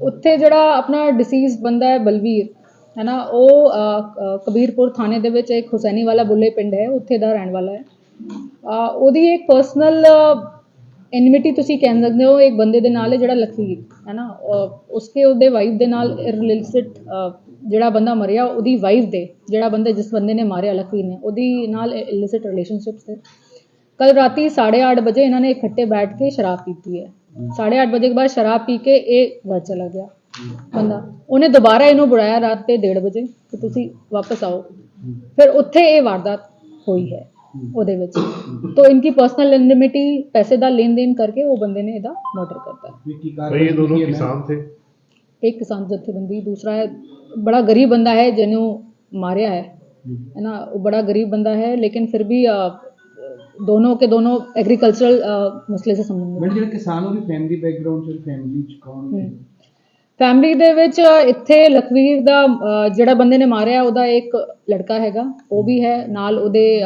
ਉੱਥੇ ਜਿਹੜਾ ਆਪਣਾ ਡਿਸੀਜ਼ ਬੰਦਾ ਹੈ ਬਲਵੀਰ ਹੈ ਨਾ ਉਹ ਕਬੀਰਪੁਰ ਥਾਣੇ ਦੇ ਵਿੱਚ ਇੱਕ ਹੁਸੈਨੀ ਵਾਲਾ ਬੁੱਲੇ ਪਿੰਡ ਹੈ, ਉੱਥੇ ਦਾ ਰਹਿਣ ਵਾਲਾ ਹੈ। ਉਹਦੀ ਇੱਕ ਪਰਸਨਲ ਐਨਮਿਟੀ ਤੁਸੀਂ ਕਹਿ ਸਕਦੇ ਹੋ, ਇੱਕ ਬੰਦੇ ਦੇ ਨਾਲ ਹੈ ਜਿਹੜਾ ਲਖਵੀਰ ਹੈ ਨਾ ਉਸਕੇ ਉਹਦੇ ਵਾਈਫ ਦੇ ਨਾਲ ਰਿਲੇਟਡ ਜਿਹੜਾ ਬੰਦਾ ਮਰਿਆ, ਉਹਦੀ ਵਾਈਫ ਦੇ, ਜਿਹੜਾ ਬੰਦਾ, ਜਿਸ ਬੰਦੇ ਨੇ ਮਾਰਿਆ ਲਖਵੀਰ ਨੇ, ਉਹਦੀ ਨਾਲ ਇਲਿਸਿਟ ਰਿਲੇਸ਼ਨਸ਼ਿਪਸ ਹੈ ਕੱਲ ਰਾਤੀ 8:30 ਵਜੇ ਇਹਨਾਂ ਨੇ ਇਕੱਠੇ ਬੈਠ ਕੇ ਸ਼ਰਾਬ ਪੀਤੀ ਹੈ। ਸਾਢੇ 8 ਵਜੇ ਕੇ ਬਾਅਦ ਸ਼ਰਾਬ ਪੀ ਕੇ ਇਹ ਘਰ ਚਲਾ ਗਿਆ ਬੰਦਾ। ਉਹਨੇ ਦੁਬਾਰਾ ਇਹਨੂੰ ਬੁਲਾਇਆ ਰਾਤ ਦੇ 1:30 ਵਜੇ ਕਿ ਤੁਸੀਂ ਵਾਪਸ ਆਓ। ਫਿਰ ਉੱਥੇ ਇਹ ਵਾਰਦਾਤ ਹੋਈ ਹੈ ਉਹਦੇ ਵਿੱਚ। ਤੋਂ ਇਨਕੀ ਪਰਸਨਲ ਐਨਿਮਿਟੀ ਪੈਸੇ ਦਾ ਲੈਣ ਦੇਣ ਕਰਕੇ ਉਹ ਬੰਦੇ ਨੇ ਇਹਦਾ ਮਰਡਰ ਕਰਤਾ। ਇਹ ਦੋਨੋਂ ਕਿਸਾਨ ਥੇ। ਇੱਕ ਕਿਸਾਨ ਜਥੇਬੰਦੀ ਦੂਸਰਾ ਹੈ ਬੜਾ ਗਰੀਬ ਬੰਦਾ ਹੈ ਜਿਹਨੂੰ ਮਾਰਿਆ ਹੈ। ਹੈ। ਉਹ ਬੜਾ ਗਰੀਬ ਬੰਦਾ ਹੈ ਲੇਕਿਨ ਫਿਰ ਵੀ दोनों ਕੇ दोनों एग्रीकल्चरल ਮਸਲੇ ਸੇ ਸੰਬੰਧਿਤ ਮੈਡਮ ਜਿਹੜਾ ਕਿਸਾਨ ਉਹਦੀ ਫੈਮਿਲੀ ਬੈਕਗ੍ਰਾਉਂਡ ਚ ਫੈਮਿਲੀ ਚ ਕੌਣ ਹੈ ਫੈਮਿਲੀ ਦੇ ਵਿੱਚ ਇੱਥੇ ਲਖਵੀਰ ਦਾ ਜਿਹੜਾ ਬੰਦੇ ਨੇ ਮਾਰਿਆ ਉਹਦਾ ਇੱਕ ਲੜਕਾ ਹੈਗਾ ਉਹ ਵੀ ਹੈ ਨਾਲ ਉਹਦੇ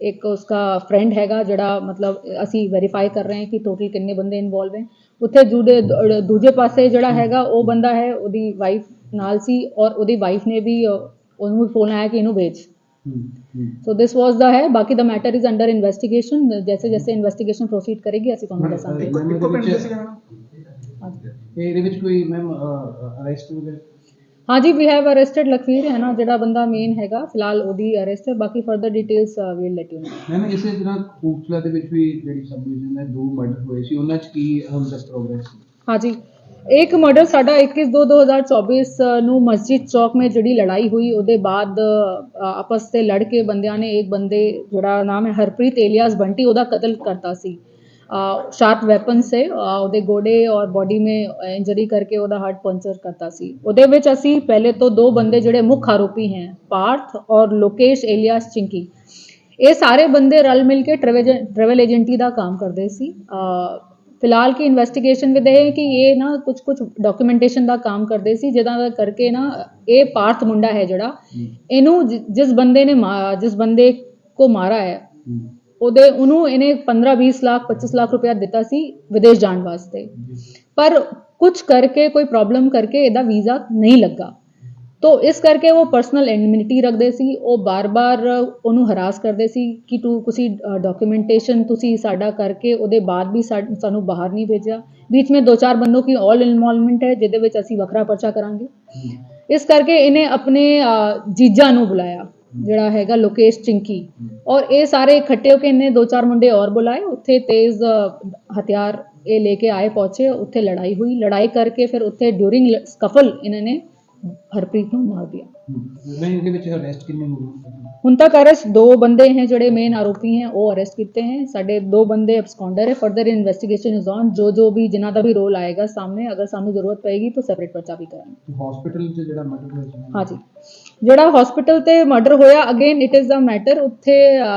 ਇੱਕ ਉਸਕਾ ਫਰੈਂਡ ਹੈਗਾ ਜਿਹੜਾ ਮਤਲਬ ਅਸੀਂ ਵੈਰੀਫਾਈ ਕਰ ਰਹੇ ਹਾਂ ਕਿ ਟੋਟਲ ਕਿੰਨੇ ਬੰਦੇ ਇਨਵੋਲਵ ਹੈ ਉੱਥੇ ਜੂਦੇ ਦੂਜੇ ਪਾਸੇ ਜਿਹੜਾ ਹੈਗਾ ਉਹ ਬੰਦਾ ਹੈ ਉਹਦੀ ਵਾਈਫ ਨਾਲ ਸੀ ਔਰ ਉਹਦੀ ਵਾਈਫ ਨੇ ਵੀ ਉਹਨੂੰ ਫੋਨ ਆਇਆ ਕਿ ਇਹਨੂੰ ਵੇਚ ਸੋ ਦਿਸ ਵਾਸ ਦਾ ਹੈ ਬਾਕੀ ਦਾ ਮੈਟਰ ਇਜ਼ ਅੰਡਰ ਇਨਵੈਸਟੀਗੇਸ਼ਨ ਜੈਸੇ ਜੈਸੇ ਇਨਵੈਸਟੀਗੇਸ਼ਨ ਪ੍ਰੋਸੀਡ ਕਰੇਗੀ ਅਸੀਂ ਤੁਹਾਨੂੰ ਦੱਸਾਂਗੇ। ਇਹਦੇ ਵਿੱਚ ਹਾਂਜੀ। ਇਹ ਇਹਦੇ ਵਿੱਚ ਕੋਈ ਮੈਮ ਅਰੈਸਟ ਵਗੈਰਾ? ਹਾਂਜੀ ਵੀ ਹੈਵ ਅਰੈਸਟਡ ਲਖਵੀਰ ਹੈ ਨਾ ਜਿਹੜਾ ਬੰਦਾ ਮੇਨ ਹੈਗਾ ਫਿਲਹਾਲ ਉਹਦੀ ਅਰੈਸਟ ਹੈ ਬਾਕੀ further details will let you know ma'am ਇਸੇ ਤਰ੍ਹਾਂ ਕਪੂਰਥਲਾ ਦੇ ਵਿੱਚ ਵੀ ਜਿਹੜੀ ਸਬ ਡਿਵੀਜ਼ਨ ਹੈ ਦੋ ਮਰਡਰ ਹੋਏ ਸੀ ਉਹਨਾਂ ਚ ਕੀ ਹੁਣ ਤੱਕ ਪ੍ਰੋਗਰੈਸ ਹਾਂਜੀ। ਇੱਕ ਮਰਡਰ ਸਾਡਾ 21 2 2024 ਨੂੰ ਮਸਜਿਦ ਚੌਕ ਮੇਂ ਜਿਹੜੀ ਲੜਾਈ ਹੋਈ, ਉਹਦੇ ਬਾਅਦ ਆਪਸ ਤੇ ਲੜ ਕੇ ਬੰਦਿਆਂ ਨੇ ਇੱਕ ਬੰਦੇ ਜਿਹੜਾ ਨਾਮ ਹੈ ਹਰਪ੍ਰੀਤ ਏਲੀਆਸ ਬੰਟੀ, ਉਹਦਾ ਕਤਲ ਕਰਤਾ ਸੀ। ਸ਼ਾਰਪ ਵੈਪਨ ਸੇ ਉਹਦੇ ਗੋਡੇ ਔਰ ਬਾਡੀ ਮੇ ਇੰਜਰੀ ਕਰਕੇ ਉਹਦਾ ਹਾਰਟ ਪੰਚਰ ਕਰਤਾ ਸੀ। ਉਹਦੇ ਵਿੱਚ ਅਸੀਂ ਪਹਿਲੇ ਤੋਂ ਦੋ ਬੰਦੇ ਜਿਹੜੇ ਮੁੱਖ ਆਰੋਪੀ ਹੈ, ਪਾਰਥ ਔਰ ਲੋਕੇਸ਼ ਏਲੀਆਸ ਚਿੰਕੀ। ਇਹ ਸਾਰੇ ਬੰਦੇ ਰਲ ਮਿਲ ਕੇ ਟਰੈਵਲ ਏਜੰਟੀ ਦਾ ਕੰਮ ਕਰਦੇ ਸੀ। ਫਿਲਹਾਲ ਕੀ ਇਨਵੈਸਟੀਗੇਸ਼ਨ ਵਿਦ ਇਹ ਕਿ ਇਹ ਨਾ ਕੁਝ ਕੁਝ ਡਾਕੂਮੈਂਟੇਸ਼ਨ ਦਾ ਕੰਮ ਕਰਦੇ ਸੀ ਜਿਹਦਾ ਕਰਕੇ ਨਾ ਇਹ ਪਾਰਥ ਮੁੰਡਾ ਹੈ ਜਿਹੜਾ ਇਹਨੂੰ ਜਿ- ਜਿਸ ਬੰਦੇ ਨੇ ਮਾ- ਜਿਸ ਬੰਦੇ ਕੋ ਮਾਰਾ ਹੈ ਉਹਦੇ ਉਹਨੂੰ ਇਹਨੇ 15 20 ਲੱਖ 25 ਲੱਖ ਰੁਪਇਆ ਦਿੱਤਾ ਸੀ ਵਿਦੇਸ਼ ਜਾਣ ਵਾਸਤੇ। ਪਰ ਕੁਝ ਕਰਕੇ ਕੋਈ ਪ੍ਰੋਬਲਮ ਕਰਕੇ ਇਹਦਾ ਵੀਜ਼ਾ ਨਹੀਂ ਲੱਗਾ। ਤੋ ਇਸ ਕਰਕੇ ਉਹ ਪਰਸਨਲ ਇਮਿਊਨਿਟੀ ਰੱਖਦੇ ਸੀ ਉਹ ਬਾਰ-ਬਾਰ ਉਹਨੂੰ ਹਰਾਸ ਕਰਦੇ ਸੀ ਕਿ ਤੂੰ ਤੁਸੀਂ ਡਾਕੂਮੈਂਟੇਸ਼ਨ ਤੁਸੀਂ ਸਾਡਾ ਕਰਕੇ ਉਹਦੇ ਬਾਅਦ ਵੀ ਸਾਨੂੰ ਬਾਹਰ ਨਹੀਂ ਭੇਜਿਆ। ਵਿੱਚ ਮੈਂ ਦੋ ਚਾਰ ਬੰਦੋ ਕੀ ਆਲ ਇਨਵੋਲਵਮੈਂਟ ਹੈ ਜਿਹਦੇ ਵਿੱਚ ਅਸੀਂ ਵੱਖਰਾ ਪਰਚਾ ਕਰਾਂਗੇ। ਇਸ ਕਰਕੇ ਇਹਨੇ ਆਪਣੇ ਜੀਜਾ ਨੂੰ ਬੁਲਾਇਆ ਜਿਹੜਾ ਹੈਗਾ ਲੋਕੇਸ਼ ਚਿੰਕੀ। ਔਰ ਇਹ ਸਾਰੇ ਇਕੱਠੇ ਹੋ ਕੇ ਇਹਨੇ ਦੋ ਚਾਰ ਮੁੰਡੇ ਔਰ ਬੁਲਾਏ। ਉੱਥੇ ਤੇਜ਼ ਹਥਿਆਰ ਇਹ ਲੈ ਕੇ ਆਏ ਪਹੁੰਚੇ। ਉੱਥੇ ਲੜਾਈ ਹੋਈ। ਲੜਾਈ ਕਰਕੇ ਫਿਰ ਉੱਥੇ ਡਿਊਰਿੰਗ ਸਕਫਲ ਇਹਨਾਂ ਨੇ ਹਰਪ੍ਰੀਤ ਨੂੰ ਮਾਰ ਦਿਆ। ਨਹੀਂ ਇਹਦੇ ਵਿੱਚ ਅਰੈਸਟ ਕਿੰਨੇ ਹੋਏ ਹੁਣ ਤੱਕ ਅਰੈਸਟ ਦੋ ਬੰਦੇ ਹੈ ਜਿਹੜੇ ਮੇਨ ਆਰੋਪੀ ਹੈ ਉਹ ਅਰੈਸਟ ਕੀਤੇ ਹੈ। ਸਾਡੇ ਦੋ ਬੰਦੇ ਅਬਸਕੌਂਡਰ ਹੈ। ਫਰਦਰ ਇਨਵੈਸਟੀਗੇਸ਼ਨ ਇਜ਼ ਔਨ ਜੋ ਜੋ ਵੀ ਜਿਨ੍ਹਾਂ ਦਾ ਵੀ ਰੋਲ ਆਏਗਾ ਸਾਹਮਣੇ ਅਗਰ ਸਾਨੂੰ ਜ਼ਰੂਰਤ ਪਏਗੀ ਤਾਂ ਸੈਪਰੇਟ ਪਰਚਾ ਵੀ ਕਰਾਂਗੇ। ਹਸਪੀਟਲ 'ਚ ਜਿਹੜਾ ਮਰਡਰ ਹੋਇਆ ਹਾਂਜੀ। ਜਿਹੜਾ ਹਸਪੀਟਲ ਤੇ ਮਰਡਰ ਹੋਇਆ again it is the matter ਉੱਥੇ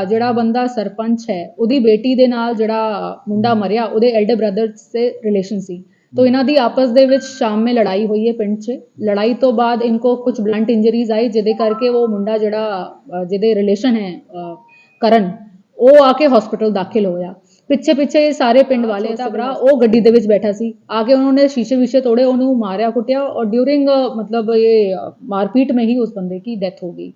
ਜਿਹੜਾ ਬੰਦਾ ਸਰਪੰਚ ਹੈ ਉਹਦੀ ਬੇਟੀ ਦੇ ਨਾਲ ਜਿਹੜਾ ਮੁੰਡਾ ਮਰਿਆ ਉਹਦੇ ਐਲਡਰ ਬ੍ਰਦਰ ਸੇ ਰਿਲੇਸ਼ਨ ਸੀ। तो ਇਹਨਾਂ ਦੀ ਆਪਸ ਦੇ ਵਿੱਚ ਸ਼ਾਮ ਮੇ ਲੜਾਈ ਹੋਈ ਹੈ ਪਿੰਡ 'ਚ। ਲੜਾਈ ਤੋਂ ਬਾਅਦ ਇਨਕੋ ਕੁਝ ਬਲੰਟ ਇੰਜਰੀਜ਼ ਆਈ ਜਿਹਦੇ ਕਰਕੇ ਉਹ ਮੁੰਡਾ ਜਿਹੜਾ ਜਿਹਦੇ ਰਿਲੇਸ਼ਨ ਹੈ ਕਰਨ ਉਹ ਆ ਕੇ ਹਸਪੀਟਲ ਦਾਖਲ ਹੋਇਆ। ਪਿੱਛੇ ਪਿੱਛੇ ਸਾਰੇ ਪਿੰਡ ਵਾਲੇ ਦਾ ਭਰਾ। ਉਹ ਗੱਡੀ ਦੇ ਵਿੱਚ ਬੈਠਾ ਸੀ। ਆ ਕੇ ਉਹਨਾਂ ਨੇ ਸ਼ੀਸ਼ੇ ਵਿਸ਼ੇ ਤੋੜੇ ਉਹਨੂੰ ਮਾਰਿਆ ਕੁੱਟਿਆ ਔਰ ਡਿਊਰਿੰਗ ਮਤਲਬ ਇਹ ਮਾਰਪੀਟ ਮੇ ਹੀ ਉਸ ਬੰਦੇ ਦੀ ਡੈਥ ਹੋ ਗਈ।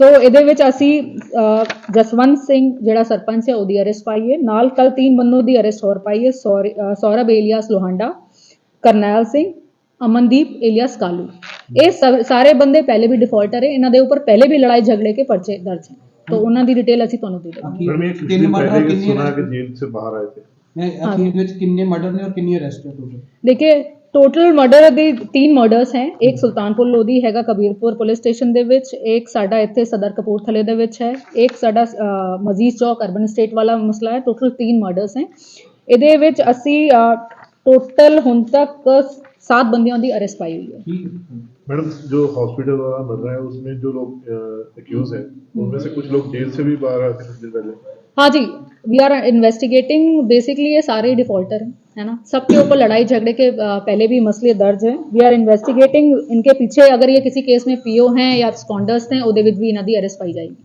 ਸੋ ਇਹਦੇ ਵਿੱਚ ਅਸੀਂ ਅ, ਜਸਵੰਤ ਸਿੰਘ ਜਿਹੜਾ ਸਰਪੰਚ ਹੈ ਉਹਦੀ ਅਰੈਸਟ ਪਾਈ ਹੈ ਨਾਲ ਕੱਲ ਤਿੰਨ ਬੰਦੋਂ ਦੀ ਅਰੈਸਟ ਹੋਰ ਪਾਈ ਹੈ ਸੌਰ- ਅ, ਸੌਰਭ ਏਲੀਆਸ ਲੋਹਾਂਡਾ ਕਰਨੈਲ ਸਿੰਘ ਅਮਨਦੀਪ ਏਲੀਆਸ ਕਾਲੂ ਇਹ ਸਭ- ਸਾਰੇ ਬੰਦੇ ਪਹਿਲੇ ਵੀ ਡਿਫਾਲਟਰ ਹੈ ਇਹਨਾਂ ਦੇ ਉੱਪਰ ਪਹਿਲੇ ਵੀ ਲੜਾਈ ਝਗੜੇ ਕੇ ਪਰਚੇ ਦਰਜ ਹੈ तो ਉਹਨਾਂ ਦੀ ਡਿਟੇਲ ਅਸੀਂ ਤੁਹਾਨੂੰ ਦੇ ਦੇਵਾਂਗੇ मैडम ये कुछ ਤਿੰਨ दिन ਮਰਡਰ पहले ये ਕਿੰਨੀ सुना arrest- कि जेल से बाहर आए थे ਮੈਂ ਅਖੀਰ ਦੇ ਵਿੱਚ ਕਿੰਨੇ ਮਰਡਰ ਨੇ ਔਰ ਕਿੰਨੀ ਅਰੈਸਟ ਹੈ ਟੋਟਲ देखिए टोटल ਮਰਡਰ ਦੇ ਤਿੰਨ ਮਰਡਰਸ ਹੈ ਇੱਕ ਸੁਲਤਾਨਪੁਰ ਲੋਧੀ ਹੈਗਾ ਕਬੀਰਪੁਰ ਪੁਲਿਸ ਸਟੇਸ਼ਨ ਦੇ ਵਿੱਚ ਇੱਕ ਸਾਡਾ ਇੱਥੇ ਸਦਰ ਕਪੂਰਥਲੇ ਦੇ ਵਿੱਚ ਹੈ ਇੱਕ ਸਾਡਾ ਅ, ਮਜੀਦ ਚੌਕ ਅਰਬਨ ਸਟੇਟ ਵਾਲਾ ਮਸਲਾ ਹੈ ਟੋਟਲ ਤਿੰਨ ਮਰਡਰਸ ਹੈ ਇਹਦੇ ਵਿੱਚ ਅਸੀਂ ਟੋਟਲ ਹੁਣ ਤੱਕ 7 ਬੰਦਿਆਂ ਦੀ ਅਰੈਸਟ ਪਾਈ ਹੋਈ ਹੈ ਠੀਕ ਹੈ मैडम जो हॉस्पिटल वाला मर रहा है उसमें जो लोग एक्यूज हैं उनमें से कुछ लोग जेल से भी बाहर आए थे कुछ दिन पहले हाँ जी वी आर इन्वेस्टिगेटिंग बेसिकली ये सारे डिफॉल्टर हैं, है ना? सबके ऊपर लड़ाई झगड़े के पहले भी मसले दर्ज हैं। वी आर इन्वेस्टिगेटिंग इनके पीछे अगर ये किसी केस में पीओ हैं या स्कॉन्डर्स हैं उदय विद भी इन अरेस्ट पाई जाएगी।